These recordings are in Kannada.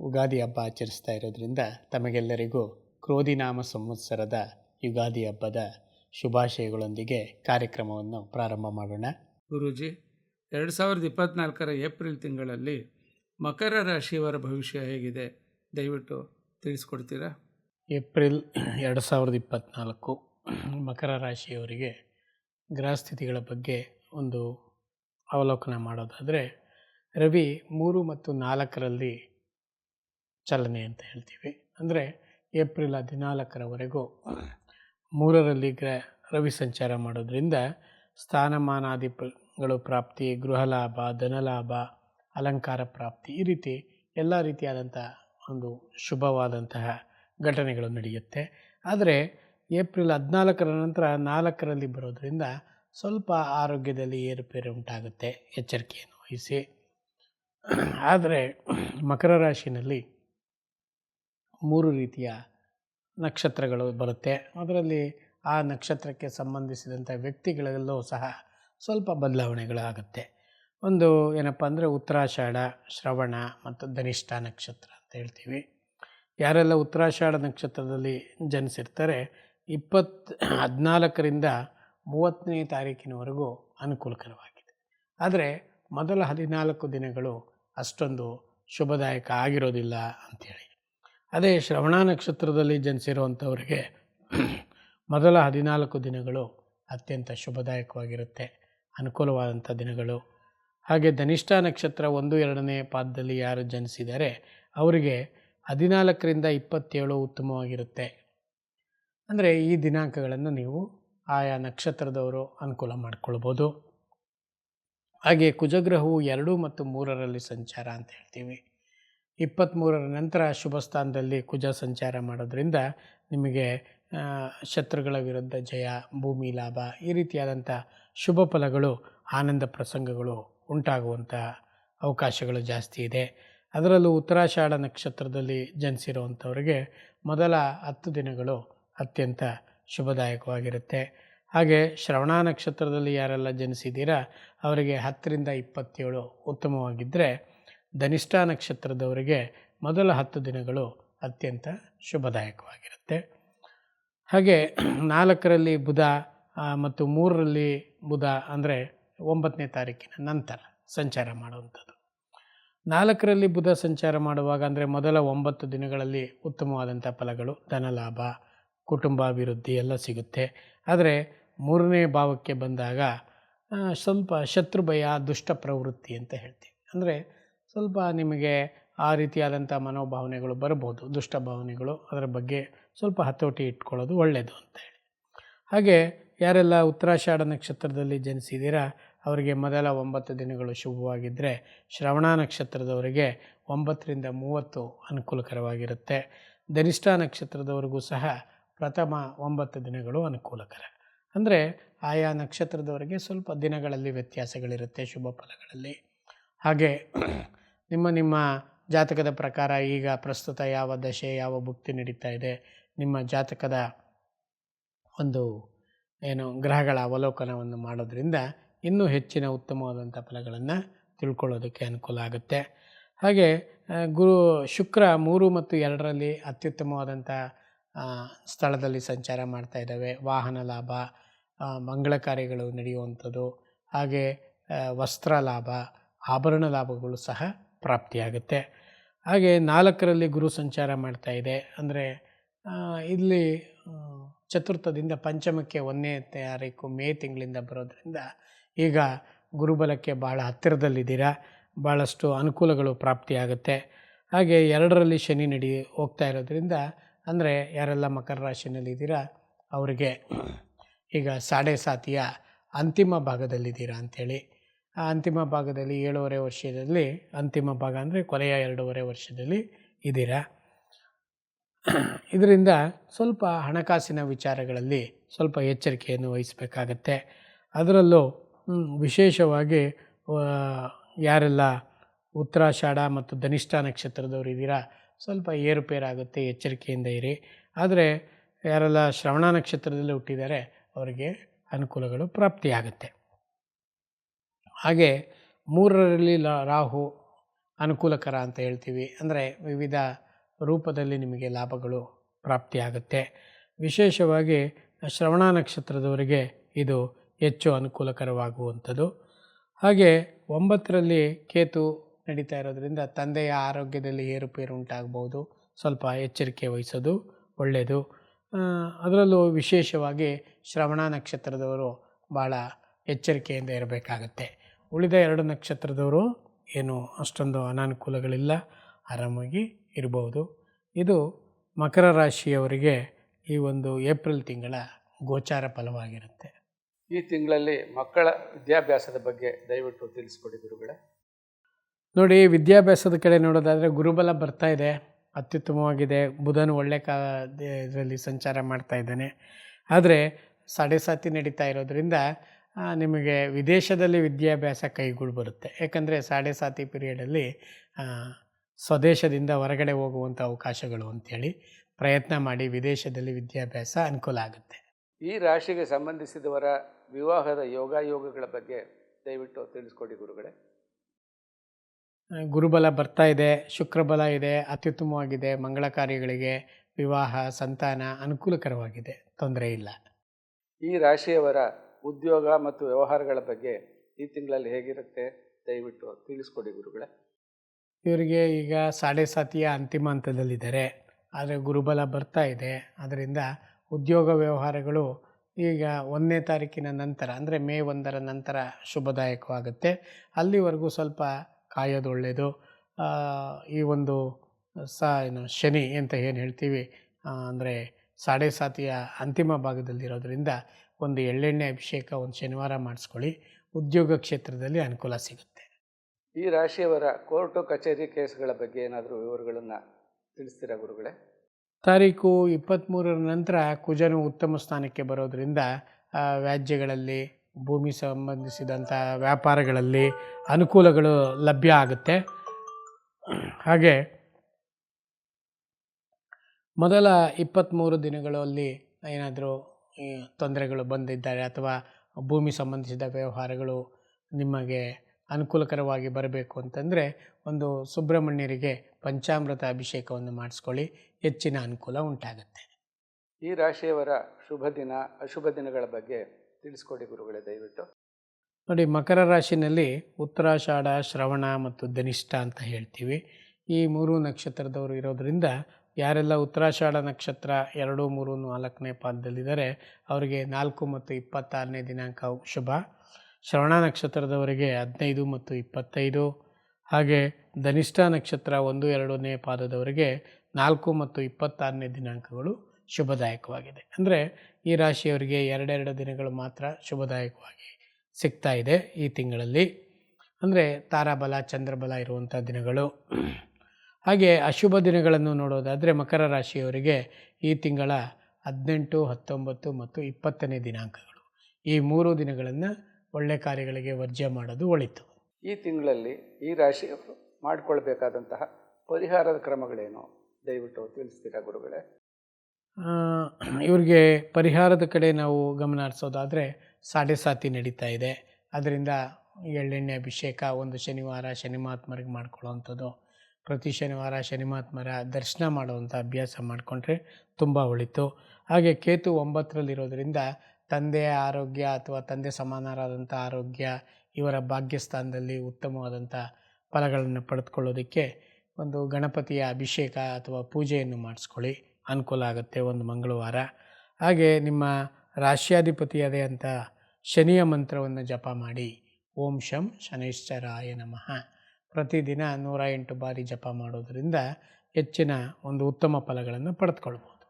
ಉಗಾದಿ ಹಬ್ಬ ಆಚರಿಸ್ತಾ ಇರೋದ್ರಿಂದ ತಮಗೆಲ್ಲರಿಗೂ ಕ್ರೋಧಿನಾಮ ಸಂವತ್ಸರದ ಯುಗಾದಿ ಹಬ್ಬದ ಶುಭಾಶಯಗಳೊಂದಿಗೆ ಕಾರ್ಯಕ್ರಮವನ್ನು ಪ್ರಾರಂಭ ಮಾಡೋಣ. ಗುರೂಜಿ ಎರಡು ಸಾವಿರದ ಇಪ್ಪತ್ತ್ನಾಲ್ಕರ ಏಪ್ರಿಲ್ ತಿಂಗಳಲ್ಲಿ ಮಕರ ರಾಶಿಯವರ ಭವಿಷ್ಯ ಹೇಗಿದೆ? ದಯವಿಟ್ಟು ತಿಳಿಸ್ಕೊಡ್ತೀರಾ? ಏಪ್ರಿಲ್ ಎರಡು ಸಾವಿರದ ಇಪ್ಪತ್ತ್ನಾಲ್ಕು ಮಕರ ರಾಶಿಯವರಿಗೆ ಗ್ರಹಸ್ಥಿತಿಗಳ ಬಗ್ಗೆ ಒಂದು ಅವಲೋಕನ ಮಾಡೋದಾದರೆ ರವಿ ಮೂರು ಮತ್ತು ನಾಲ್ಕರಲ್ಲಿ ಚಲನೆ ಅಂತ ಹೇಳ್ತೀವಿ. ಅಂದರೆ ಏಪ್ರಿಲ್ ಹದಿನಾಲ್ಕರವರೆಗೂ ಮೂರರಲ್ಲಿ ಗ್ರ ರವಿ ಸಂಚಾರ ಮಾಡೋದ್ರಿಂದ ಸ್ಥಾನಮಾನಾದಿಗಳು ಪ್ರಾಪ್ತಿ, ಗೃಹಲಾಭ, ಧನಲಾಭ, ಅಲಂಕಾರ ಪ್ರಾಪ್ತಿ ಈ ರೀತಿ ಎಲ್ಲ ರೀತಿಯಾದಂಥ ಒಂದು ಶುಭವಾದಂತಹ ಘಟನೆಗಳು ನಡೆಯುತ್ತೆ. ಆದರೆ ಏಪ್ರಿಲ್ ಹದಿನಾಲ್ಕರ ನಂತರ ನಾಲ್ಕರಲ್ಲಿ ಬರೋದರಿಂದ ಸ್ವಲ್ಪ ಆರೋಗ್ಯದಲ್ಲಿ ಏರುಪೇರು ಉಂಟಾಗುತ್ತೆ. ಎಚ್ಚರಿಕೆಯನ್ನು ವಹಿಸಿ. ಆದರೆ ಮಕರ ರಾಶಿನಲ್ಲಿ ಮೂರು ರೀತಿಯ ನಕ್ಷತ್ರಗಳು ಬರುತ್ತೆ. ಅದರಲ್ಲಿ ಆ ನಕ್ಷತ್ರಕ್ಕೆ ಸಂಬಂಧಿಸಿದಂಥ ವ್ಯಕ್ತಿಗಳಲ್ಲೂ ಸಹ ಸ್ವಲ್ಪ ಬದಲಾವಣೆಗಳಾಗುತ್ತೆ. ಒಂದು ಏನಪ್ಪ ಅಂದರೆ ಉತ್ತರಾಷಾಢ, ಶ್ರವಣ ಮತ್ತು ಧನಿಷ್ಠ ನಕ್ಷತ್ರ ಅಂತ ಹೇಳ್ತೀವಿ. ಯಾರೆಲ್ಲ ಉತ್ತರಾಷಾಢ ನಕ್ಷತ್ರದಲ್ಲಿ ಜನಿಸಿರ್ತಾರೆ, ಇಪ್ಪತ್ತು ಹದಿನಾಲ್ಕರಿಂದ ಮೂವತ್ತನೇ ತಾರೀಕಿನವರೆಗೂ ಅನುಕೂಲಕರವಾಗಿದೆ. ಆದರೆ ಮೊದಲ ಹದಿನಾಲ್ಕು ದಿನಗಳು ಅಷ್ಟೊಂದು ಶುಭದಾಯಕ ಆಗಿರೋದಿಲ್ಲ ಅಂಥೇಳಿ ಅದೇ ಶ್ರವಣ ನಕ್ಷತ್ರದಲ್ಲಿ ಜನಿಸಿರುವಂಥವ್ರಿಗೆ ಮೊದಲ ಹದಿನಾಲ್ಕು ದಿನಗಳು ಅತ್ಯಂತ ಶುಭದಾಯಕವಾಗಿರುತ್ತೆ. ಅನುಕೂಲವಾದಂಥ ದಿನಗಳು. ಹಾಗೆ ಧನಿಷ್ಠ ನಕ್ಷತ್ರ ಒಂದು, ಎರಡನೇ ಪಾದದಲ್ಲಿ ಯಾರು ಜನಿಸಿದರೆ ಅವರಿಗೆ ಹದಿನಾಲ್ಕರಿಂದ ಇಪ್ಪತ್ತೇಳು ಉತ್ತಮವಾಗಿರುತ್ತೆ. ಅಂದರೆ ಈ ದಿನಾಂಕಗಳನ್ನು ನೀವು ಆಯಾ ನಕ್ಷತ್ರದವರು ಅನುಕೂಲ ಮಾಡಿಕೊಳ್ಬೋದು. ಹಾಗೆ ಕುಜಗ್ರಹವು ಎರಡು ಮತ್ತು ಮೂರರಲ್ಲಿ ಸಂಚಾರ ಅಂತ ಹೇಳ್ತೀವಿ. ಇಪ್ಪತ್ತ್ಮೂರರ ನಂತರ ಶುಭ ಸ್ಥಾನದಲ್ಲಿ ಕುಜ ಸಂಚಾರ ಮಾಡೋದ್ರಿಂದ ನಿಮಗೆ ಶತ್ರುಗಳ ವಿರುದ್ಧ ಜಯ, ಭೂಮಿ ಲಾಭ, ಈ ರೀತಿಯಾದಂಥ ಶುಭ ಫಲಗಳು, ಆನಂದ ಪ್ರಸಂಗಗಳು ಉಂಟಾಗುವಂಥ ಅವಕಾಶಗಳು ಜಾಸ್ತಿ ಇದೆ. ಅದರಲ್ಲೂ ಉತ್ತರಾಷಾಢ ನಕ್ಷತ್ರದಲ್ಲಿ ಜನಿಸಿರುವಂಥವ್ರಿಗೆ ಮೊದಲ ಹತ್ತು ದಿನಗಳು ಅತ್ಯಂತ ಶುಭದಾಯಕವಾಗಿರುತ್ತೆ. ಹಾಗೆ ಶ್ರವಣ ನಕ್ಷತ್ರದಲ್ಲಿ ಯಾರೆಲ್ಲ ಜನಿಸಿದ್ದೀರಾ, ಅವರಿಗೆ ಹತ್ತರಿಂದ ಇಪ್ಪತ್ತೇಳು ಉತ್ತಮವಾಗಿದ್ದರೆ ಧನಿಷ್ಠ ನಕ್ಷತ್ರದವರಿಗೆ ಮೊದಲ ಹತ್ತು ದಿನಗಳು ಅತ್ಯಂತ ಶುಭದಾಯಕವಾಗಿರುತ್ತೆ. ಹಾಗೆ ನಾಲ್ಕರಲ್ಲಿ ಬುಧ ಮತ್ತು ಮೂರರಲ್ಲಿ ಬುಧ ಅಂದರೆ ಒಂಬತ್ತನೇ ತಾರೀಕಿನ ನಂತರ ಸಂಚಾರ ಮಾಡುವಂಥದ್ದು. ನಾಲ್ಕರಲ್ಲಿ ಬುಧ ಸಂಚಾರ ಮಾಡುವಾಗ ಅಂದರೆ ಮೊದಲ ಒಂಬತ್ತು ದಿನಗಳಲ್ಲಿ ಉತ್ತಮವಾದಂಥ ಫಲಗಳು, ಧನಲಾಭ, ಕುಟುಂಬಾಭಿವೃದ್ಧಿ ಎಲ್ಲ ಸಿಗುತ್ತೆ. ಆದರೆ ಮೂರನೇ ಭಾವಕ್ಕೆ ಬಂದಾಗ ಸ್ವಲ್ಪ ಶತ್ರು ಭಯ ದುಷ್ಟ ಪ್ರವೃತ್ತಿ ಅಂತ ಹೇಳ್ತೀವಿ. ಅಂದರೆ ಸ್ವಲ್ಪ ನಿಮಗೆ ಆ ರೀತಿಯಾದಂಥ ಮನೋಭಾವನೆಗಳು ಬರ್ಬೋದು ದುಷ್ಟ ಭಾವನೆಗಳು ಅದರ ಬಗ್ಗೆ ಸ್ವಲ್ಪ ಹತೋಟಿ ಇಟ್ಕೊಳ್ಳೋದು ಒಳ್ಳೆಯದು ಅಂತ ಹೇಳಿ. ಹಾಗೆ ಯಾರೆಲ್ಲ ಉತ್ತರಾಷಾಢ ನಕ್ಷತ್ರದಲ್ಲಿ ಜನಿಸಿದ್ದೀರಾ, ಅವರಿಗೆ ಮೊದಲ ಒಂಬತ್ತು ದಿನಗಳು ಶುಭವಾಗಿದ್ದರೆ ಶ್ರವಣ ನಕ್ಷತ್ರದವರಿಗೆ ಒಂಬತ್ತರಿಂದ ಮೂವತ್ತು ಅನುಕೂಲಕರವಾಗಿರುತ್ತೆ. ಧನಿಷ್ಠ ನಕ್ಷತ್ರದವರೆಗೂ ಸಹ ಪ್ರಥಮ ಒಂಬತ್ತು ದಿನಗಳು ಅನುಕೂಲಕರ. ಅಂದರೆ ಆಯಾ ನಕ್ಷತ್ರದವರಿಗೆ ಸ್ವಲ್ಪ ದಿನಗಳಲ್ಲಿ ವ್ಯತ್ಯಾಸಗಳಿರುತ್ತೆ, ಶುಭ ಫಲಗಳಲ್ಲಿ. ಹಾಗೆ ನಿಮ್ಮ ನಿಮ್ಮ ಜಾತಕದ ಪ್ರಕಾರ ಈಗ ಪ್ರಸ್ತುತ ಯಾವ ದಶೆ, ಯಾವ ಭುಕ್ತಿ ನಡೀತಾ ಇದೆ? ನಿಮ್ಮ ಜಾತಕದ ಒಂದು ಏನು ಗ್ರಹಗಳ ಅವಲೋಕನವನ್ನು ಮಾಡೋದರಿಂದ ಇನ್ನೂ ಹೆಚ್ಚಿನ ಉತ್ತಮವಾದಂಥ ಫಲಗಳನ್ನು ತಿಳ್ಕೊಳ್ಳೋದಕ್ಕೆ ಅನುಕೂಲ ಆಗುತ್ತೆ. ಹಾಗೆ ಗುರು ಶುಕ್ರ ಮೂರು ಮತ್ತು ಎರಡರಲ್ಲಿ ಅತ್ಯುತ್ತಮವಾದಂಥ ಸ್ಥಳದಲ್ಲಿ ಸಂಚಾರ ಮಾಡ್ತಾ ಇದ್ದಾವೆ. ವಾಹನ ಲಾಭ ಮಂಗಳ ಕಾರ್ಯಗಳು ನಡೆಯುವಂಥದ್ದು. ಹಾಗೆ ವಸ್ತ್ರ ಲಾಭ, ಆಭರಣ ಲಾಭಗಳು ಸಹ ಪ್ರಾಪ್ತಿಯಾಗುತ್ತೆ. ಹಾಗೆ ನಾಲ್ಕರಲ್ಲಿ ಗುರು ಸಂಚಾರ ಮಾಡ್ತಾ ಇದೆ. ಅಂದರೆ ಇಲ್ಲಿ ಚತುರ್ಥದಿಂದ ಪಂಚಮಕ್ಕೆ ಒಂದನೇ ತಾರೀಕು ಮೇ ತಿಂಗಳಿಂದ ಬರೋದರಿಂದ ಈಗ ಗುರುಬಲಕ್ಕೆ ಭಾಳ ಹತ್ತಿರದಲ್ಲಿದ್ದೀರಾ. ಭಾಳಷ್ಟು ಅನುಕೂಲಗಳು ಪ್ರಾಪ್ತಿಯಾಗುತ್ತೆ. ಹಾಗೆ ಎರಡರಲ್ಲಿ ಶನಿ ನಡಿ, ಹೋಗ್ತಾ ಇರೋದರಿಂದ, ಅಂದರೆ ಯಾರೆಲ್ಲ ಮಕರ ರಾಶಿಯಲ್ಲಿದ್ದೀರಾ ಅವರಿಗೆ ಈಗ ಸಾಡೆ ಸಾತಿಯ ಅಂತಿಮ ಭಾಗದಲ್ಲಿದ್ದೀರಾ ಅಂಥೇಳಿ ಅಂತಿಮ ಭಾಗದಲ್ಲಿ ಏಳೂವರೆ ವರ್ಷದಲ್ಲಿ ಅಂತಿಮ ಭಾಗ ಅಂದರೆ ಕೊನೆಯ ಎರಡೂವರೆ ವರ್ಷದಲ್ಲಿ ಇದ್ದೀರಾ? ಇದರಿಂದ ಸ್ವಲ್ಪ ಹಣಕಾಸಿನ ವಿಚಾರಗಳಲ್ಲಿ ಸ್ವಲ್ಪ ಎಚ್ಚರಿಕೆಯನ್ನು ವಹಿಸಬೇಕಾಗತ್ತೆ. ಅದರಲ್ಲೂ ವಿಶೇಷವಾಗಿ ಯಾರೆಲ್ಲ ಉತ್ತರಾಷಾಢ ಮತ್ತು ಧನಿಷ್ಠ ನಕ್ಷತ್ರದವರು ಇದ್ದೀರಾ, ಸ್ವಲ್ಪ ಏರುಪೇರಾಗುತ್ತೆ, ಎಚ್ಚರಿಕೆಯಿಂದ ಇರಿ. ಆದರೆ, ಯಾರೆಲ್ಲ ಶ್ರವಣ ನಕ್ಷತ್ರದಲ್ಲಿ ಹುಟ್ಟಿದ್ದಾರೆ, ಅವರಿಗೆ ಅನುಕೂಲಗಳು ಪ್ರಾಪ್ತಿಯಾಗುತ್ತೆ. ಹಾಗೆ ಮೂರರಲ್ಲಿ ಲ- ರಾಹು ಅನುಕೂಲಕರ ಅಂತ ಹೇಳ್ತೀವಿ. ಅಂದರೆ ವಿವಿಧ ರೂಪದಲ್ಲಿ ನಿಮಗೆ ಲಾಭಗಳು ಪ್ರಾಪ್ತಿಯಾಗುತ್ತೆ. ವಿಶೇಷವಾಗಿ ಶ್ರವಣ ನಕ್ಷತ್ರದವರಿಗೆ ಇದು ಹೆಚ್ಚು ಅನುಕೂಲಕರವಾಗುವಂಥದ್ದು. ಹಾಗೆ ಒಂಬತ್ತರಲ್ಲಿ ಕೇತು ನಡೀತಾ ಇರೋದ್ರಿಂದ ತಂದೆಯ ಆರೋಗ್ಯದಲ್ಲಿ ಏರುಪೇರು ಉಂಟಾಗ್ಬೋದು. ಸ್ವಲ್ಪ ಎಚ್ಚರಿಕೆ ವಹಿಸೋದು ಒಳ್ಳೆಯದು ಅದರಲ್ಲೂ ವಿಶೇಷವಾಗಿ ಶ್ರವಣ ನಕ್ಷತ್ರದವರು ಭಾಳ ಎಚ್ಚರಿಕೆಯಿಂದ ಇರಬೇಕಾಗತ್ತೆ. ಉಳಿದ ಎರಡು ನಕ್ಷತ್ರದವರು ಏನು? ಅಷ್ಟೊಂದು ಅನಾನುಕೂಲಗಳಿಲ್ಲ. ಆರಾಮಾಗಿ ಇರಬಹುದು ಇದು ಮಕರ ರಾಶಿಯವರಿಗೆ ಈ ಒಂದು ಏಪ್ರಿಲ್ ತಿಂಗಳ ಗೋಚಾರ ಫಲವಾಗಿರುತ್ತೆ. ಈ ತಿಂಗಳಲ್ಲಿ ಮಕ್ಕಳ ವಿದ್ಯಾಭ್ಯಾಸದ ಬಗ್ಗೆ ದಯವಿಟ್ಟು ತಿಳಿಸ್ಕೊಡಿ ಗುರುಗಳೇ. ನೋಡಿ ವಿದ್ಯಾಭ್ಯಾಸದ ಕಡೆ ನೋಡೋದಾದರೆ ಗುರುಬಲ ಬರ್ತಾ ಇದೆ. ಅತ್ಯುತ್ತಮವಾಗಿದೆ. ಬುಧನು ಒಳ್ಳೆ ಕಾ ಇದರಲ್ಲಿ ಸಂಚಾರ ಮಾಡ್ತಾ ಇದ್ದಾನೆ. ಆದರೆ ಸಾಡೆ ಸಾತಿ ನಡೀತಾ ಇರೋದ್ರಿಂದ ನಿಮಗೆ ವಿದೇಶದಲ್ಲಿ ವಿದ್ಯಾಭ್ಯಾಸ ಕೈಗೂಡು ಬರುತ್ತೆ. ಯಾಕಂದರೆ ಸಾಡೆ ಸಾತಿ ಪೀರಿಯಡಲ್ಲಿ ಸ್ವದೇಶದಿಂದ ಹೊರಗಡೆ ಹೋಗುವಂಥ ಅವಕಾಶಗಳು ಅಂಥೇಳಿ ಪ್ರಯತ್ನ ಮಾಡಿ ವಿದೇಶದಲ್ಲಿ ವಿದ್ಯಾಭ್ಯಾಸ ಅನುಕೂಲ ಆಗುತ್ತೆ. ಈ ರಾಶಿಗೆ ಸಂಬಂಧಿಸಿದವರ ವಿವಾಹದ ಯೋಗಾಯೋಗಗಳ ಬಗ್ಗೆ ದಯವಿಟ್ಟು ತಿಳಿಸ್ಕೊಡಿ ಗುರುಗಳೇ. ಗುರುಬಲ ಬರ್ತಾ ಇದೆ ಶುಕ್ರಬಲ ಇದೆ ಅತ್ಯುತ್ತಮವಾಗಿದೆ ಮಂಗಳ ಕಾರ್ಯಗಳಿಗೆ ವಿವಾಹ ಸಂತಾನ ಅನುಕೂಲಕರವಾಗಿದೆ ತೊಂದರೆ ಇಲ್ಲ. ಈ ರಾಶಿಯವರ ಉದ್ಯೋಗ ಮತ್ತು ವ್ಯವಹಾರಗಳ ಬಗ್ಗೆ ಈ ತಿಂಗಳಲ್ಲಿ ಹೇಗಿರುತ್ತೆ? ದಯವಿಟ್ಟು ತಿಳಿಸ್ಕೊಡಿ ಗುರುಗಳೇ. ಇವರಿಗೆ ಈಗ ಸಾಡೆ ಸಾತಿಯ ಅಂತಿಮ ಹಂತದಲ್ಲಿದ್ದಾರೆ. ಆದರೆ ಗುರುಬಲ ಬರ್ತಾ ಇದೆ. ಅದರಿಂದ ಉದ್ಯೋಗ ವ್ಯವಹಾರಗಳು ಈಗ ಒಂದನೇ ತಾರೀಕಿನ ನಂತರ, ಅಂದರೆ ಮೇ ಒಂದರ ನಂತರ ಶುಭದಾಯಕವಾಗುತ್ತೆ. ಅಲ್ಲಿವರೆಗೂ ಸ್ವಲ್ಪ ಕಾಯೋದು ಒಳ್ಳೆಯದು ಈ ಒಂದು ಸ, ಏನು, ಶನಿ ಅಂತ ಏನು ಹೇಳ್ತೀವಿ? ಅಂದರೆ ಸಾಡೆ ಸಾತಿಯ ಅಂತಿಮ ಭಾಗದಲ್ಲಿರೋದ್ರಿಂದ ಒಂದು ಎಳ್ಳೆಣ್ಣೆ ಅಭಿಷೇಕ ಒಂದು ಶನಿವಾರ ಮಾಡಿಸ್ಕೊಳ್ಳಿ. ಉದ್ಯೋಗ ಕ್ಷೇತ್ರದಲ್ಲಿ ಅನುಕೂಲ ಸಿಗುತ್ತೆ. ಈ ರಾಶಿಯವರ ಕೋರ್ಟು ಕಚೇರಿ ಕೇಸ್ಗಳ ಬಗ್ಗೆ ಏನಾದರೂ ವಿವರಗಳನ್ನು ತಿಳಿಸ್ತೀರಾ ಗುರುಗಳೇ? ತಾರೀಕು ಇಪ್ಪತ್ತ್ಮೂರರ ನಂತರ ಕುಜನು ಉತ್ತಮ ಸ್ಥಾನಕ್ಕೆ ಬರೋದರಿಂದ ವ್ಯಾಜ್ಯಗಳಲ್ಲಿ ಭೂಮಿ ಸಂಬಂಧಿಸಿದಂಥ ವ್ಯಾಪಾರಗಳಲ್ಲಿ ಅನುಕೂಲಗಳು ಲಭ್ಯ ಆಗುತ್ತೆ. ಹಾಗೆ ಮೊದಲ ಇಪ್ಪತ್ತ್ಮೂರು ದಿನಗಳಲ್ಲಿ ಏನಾದರೂ ತೊಂದರೆಗಳು ಬಂದಿದ್ದಾರೆ ಅಥವಾ ಭೂಮಿ ಸಂಬಂಧಿಸಿದ ವ್ಯವಹಾರಗಳು ನಿಮಗೆ ಅನುಕೂಲಕರವಾಗಿ ಬರಬೇಕು ಅಂತಂದರೆ ಒಂದು ಸುಬ್ರಹ್ಮಣ್ಯರಿಗೆ ಪಂಚಾಮೃತ ಅಭಿಷೇಕವನ್ನು ಮಾಡಿಸ್ಕೊಳ್ಳಿ. ಹೆಚ್ಚಿನ ಅನುಕೂಲ ಉಂಟಾಗುತ್ತೆ. ಈ ರಾಶಿಯವರ ಶುಭ ದಿನ ಅಶುಭ ದಿನಗಳ ಬಗ್ಗೆ ತಿಳಿಸ್ಕೊಡಿ ಗುರುಗಳೇ ದಯವಿಟ್ಟು. ನೋಡಿ ಮಕರ ರಾಶಿನಲ್ಲಿ ಉತ್ತರಾಷಾಢ ಶ್ರವಣ ಮತ್ತು ಧನಿಷ್ಠ ಅಂತ ಹೇಳ್ತೀವಿ. ಈ ಮೂರು ನಕ್ಷತ್ರದವರು ಇರೋದರಿಂದ ಯಾರೆಲ್ಲ ಉತ್ತರಾಷಾಢ ನಕ್ಷತ್ರ ಎರಡು, ಮೂರು, ನಾಲ್ಕನೇ ಪಾದದಲ್ಲಿದ್ದಾರೆ, ಅವರಿಗೆ ನಾಲ್ಕು ಮತ್ತು ಇಪ್ಪತ್ತಾರನೇ ದಿನಾಂಕ ಶುಭ. ಶ್ರವಣ ನಕ್ಷತ್ರದವರಿಗೆ ಹದಿನೈದು ಮತ್ತು ಇಪ್ಪತ್ತೈದು. ಹಾಗೆ ಧನಿಷ್ಠ ನಕ್ಷತ್ರ ಒಂದು, ಎರಡನೇ ಪಾದದವರಿಗೆ ನಾಲ್ಕು ಮತ್ತು ಇಪ್ಪತ್ತಾರನೇ ದಿನಾಂಕಗಳು ಶುಭದಾಯಕವಾಗಿದೆ. ಅಂದರೆ ಈ ರಾಶಿಯವರಿಗೆ ಎರಡೆರಡು ದಿನಗಳು ಮಾತ್ರ ಶುಭದಾಯಕವಾಗಿ ಸಿಗ್ತಾ ಇದೆ ಈ ತಿಂಗಳಲ್ಲಿ. ಅಂದರೆ ತಾರಾಬಲ, ಚಂದ್ರಬಲ ಇರುವಂಥ ದಿನಗಳು. ಹಾಗೆ ಅಶುಭ ದಿನಗಳನ್ನು ನೋಡೋದಾದರೆ ಮಕರ ರಾಶಿಯವರಿಗೆ ಈ ತಿಂಗಳ ಹದಿನೆಂಟು ಹತ್ತೊಂಬತ್ತು ಮತ್ತು ಇಪ್ಪತ್ತನೇ ದಿನಾಂಕಗಳು. ಈ ಮೂರು ದಿನಗಳನ್ನು ಒಳ್ಳೆ ಕಾರ್ಯಗಳಿಗೆ ವರ್ಜ್ಯ ಮಾಡೋದು ಒಳಿತು. ಈ ತಿಂಗಳಲ್ಲಿ ಈ ರಾಶಿಯವರು ಮಾಡಿಕೊಳ್ಬೇಕಾದಂತಹ ಪರಿಹಾರದ ಕ್ರಮಗಳೇನು? ದಯವಿಟ್ಟು ತಿಳಿಸ್ತೀರಾ ಗುರುಗಳೇ? ಇವರಿಗೆ ಪರಿಹಾರದ ಕಡೆ ನಾವು ಗಮನ ಹರಿಸೋದಾದರೆ ಸಾಡೆ ಸಾತಿ ನಡೀತಾ ಇದೆ. ಅದರಿಂದ ಎಳ್ಳೆಣ್ಣೆ ಅಭಿಷೇಕ ಒಂದು ಶನಿವಾರ ಶನಿಮಾತ್ಮರಿಗೆ ಮಾಡ್ಕೊಳ್ಳೋವಂಥದ್ದು. ಪ್ರತಿ ಶನಿವಾರ ಶನಿಮಾತ್ಮರ ದರ್ಶನ ಮಾಡುವಂಥ ಅಭ್ಯಾಸ ಮಾಡಿಕೊಂಡ್ರೆ ತುಂಬ ಒಳಿತು. ಹಾಗೆ ಕೇತು ಒಂಬತ್ತರಲ್ಲಿರೋದ್ರಿಂದ ತಂದೆಯ ಆರೋಗ್ಯ ಅಥವಾ ತಂದೆ ಸಮಾನರಾದಂಥ ಆರೋಗ್ಯ, ಇವರ ಭಾಗ್ಯಸ್ಥಾನದಲ್ಲಿ ಉತ್ತಮವಾದಂಥ ಫಲಗಳನ್ನು ಪಡೆದುಕೊಳ್ಳೋದಕ್ಕೆ ಒಂದು ಗಣಪತಿಯ ಅಭಿಷೇಕ ಅಥವಾ ಪೂಜೆಯನ್ನು ಮಾಡಿಸ್ಕೊಳ್ಳಿ. ಅನುಕೂಲ ಆಗುತ್ತೆ ಒಂದು ಮಂಗಳವಾರ. ಹಾಗೆ ನಿಮ್ಮ ರಾಶ್ಯಾಧಿಪತಿಯದೇ ಅಂತ ಶನಿಯ ಮಂತ್ರವನ್ನು ಜಪ ಮಾಡಿ. ಓಂ ಶಂ ಶನೈಶ್ಚರಾಯ ನಮಃ. ಪ್ರತಿದಿನ ನೂರ ಎಂಟು ಬಾರಿ ಜಪ ಮಾಡೋದರಿಂದ ಹೆಚ್ಚಿನ ಒಂದು ಉತ್ತಮ ಫಲಗಳನ್ನು ಪಡೆದುಕೊಳ್ಬೋದು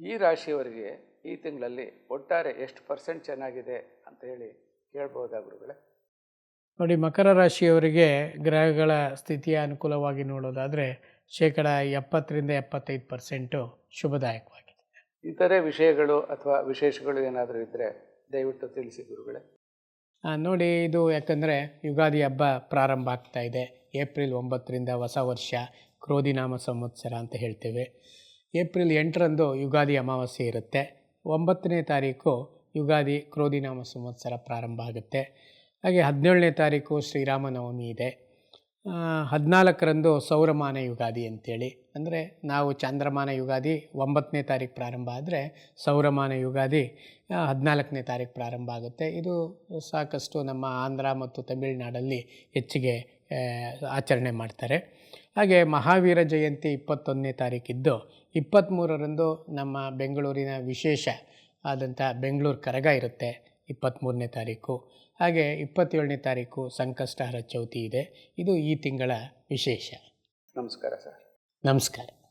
ಈ ರಾಶಿಯವರಿಗೆ ಈ ತಿಂಗಳಲ್ಲಿ ಒಟ್ಟಾರೆ ಎಷ್ಟು ಪರ್ಸೆಂಟ್ ಚೆನ್ನಾಗಿದೆ ಅಂತ ಹೇಳಿ ಕೇಳ್ಬೋದಾ ಗುರುಗಳೇ? ನೋಡಿ ಮಕರ ರಾಶಿಯವರಿಗೆ ಗ್ರಹಗಳ ಸ್ಥಿತಿಯ ಅನುಕೂಲವಾಗಿ ನೋಡೋದಾದರೆ ಶೇಕಡ ಎಪ್ಪತ್ತರಿಂದ ಎಪ್ಪತ್ತೈದು ಪರ್ಸೆಂಟು ಶುಭದಾಯಕವಾಗಿದೆ. ಇತರೆ ವಿಷಯಗಳು ಅಥವಾ ವಿಶೇಷಗಳು ಏನಾದರೂ ಇದ್ದರೆ ದಯವಿಟ್ಟು ತಿಳಿಸಿ ಗುರುಗಳೇ. ನೋಡಿ ಇದು ಯಾಕಂದರೆ ಯುಗಾದಿ ಹಬ್ಬ ಪ್ರಾರಂಭ ಆಗ್ತಾ ಇದೆ. ಏಪ್ರಿಲ್ ಒಂಬತ್ತರಿಂದ ಹೊಸ ವರ್ಷ, ಕ್ರೋಧಿನಾಮ ಸಂವತ್ಸರ ಅಂತ ಹೇಳ್ತೇವೆ. ಏಪ್ರಿಲ್ ಎಂಟರಂದು ಯುಗಾದಿ ಅಮಾವಾಸ್ಯೆ ಇರುತ್ತೆ. ಒಂಬತ್ತನೇ ತಾರೀಕು ಯುಗಾದಿ ಕ್ರೋಧಿನಾಮ ಸಂವತ್ಸರ ಪ್ರಾರಂಭ ಆಗುತ್ತೆ. ಹಾಗೆ ಹದಿನೇಳನೇ ತಾರೀಕು ಶ್ರೀರಾಮನವಮಿ ಇದೆ. ಹದಿನಾಲ್ಕರಂದು ಸೌರಮಾನ ಯುಗಾದಿ ಅಂತೇಳಿ. ಅಂದರೆ ನಾವು ಚಾಂದ್ರಮಾನ ಯುಗಾದಿ ಒಂಬತ್ತನೇ ತಾರೀಕು ಪ್ರಾರಂಭ ಆದರೆ ಸೌರಮಾನ ಯುಗಾದಿ ಹದಿನಾಲ್ಕನೇ ತಾರೀಕು ಪ್ರಾರಂಭ ಆಗುತ್ತೆ. ಇದು ಸಾಕಷ್ಟು ನಮ್ಮ ಆಂಧ್ರ ಮತ್ತು ತಮಿಳುನಾಡಲ್ಲಿ ಹೆಚ್ಚಿಗೆ ಆಚರಣೆ ಮಾಡ್ತಾರೆ. ಹಾಗೆ ಮಹಾವೀರ ಜಯಂತಿ ಇಪ್ಪತ್ತೊಂದನೇ ತಾರೀಕಿದ್ದು ಇಪ್ಪತ್ತ್ಮೂರರಂದು ನಮ್ಮ ಬೆಂಗಳೂರಿನ ವಿಶೇಷ ಆದಂಥ ಬೆಂಗಳೂರು ಕರಗ ಇರುತ್ತೆ ಇಪ್ಪತ್ತ್ಮೂರನೇ ತಾರೀಕು. ಹಾಗೆ ಇಪ್ಪತ್ತೇಳನೇ ತಾರೀಕು ಸಂಕಷ್ಟಹರ ಚೌತಿ ಇದೆ. ಇದು ಈ ತಿಂಗಳ ವಿಶೇಷ. ನಮಸ್ಕಾರ ಸರ್. ನಮಸ್ಕಾರ.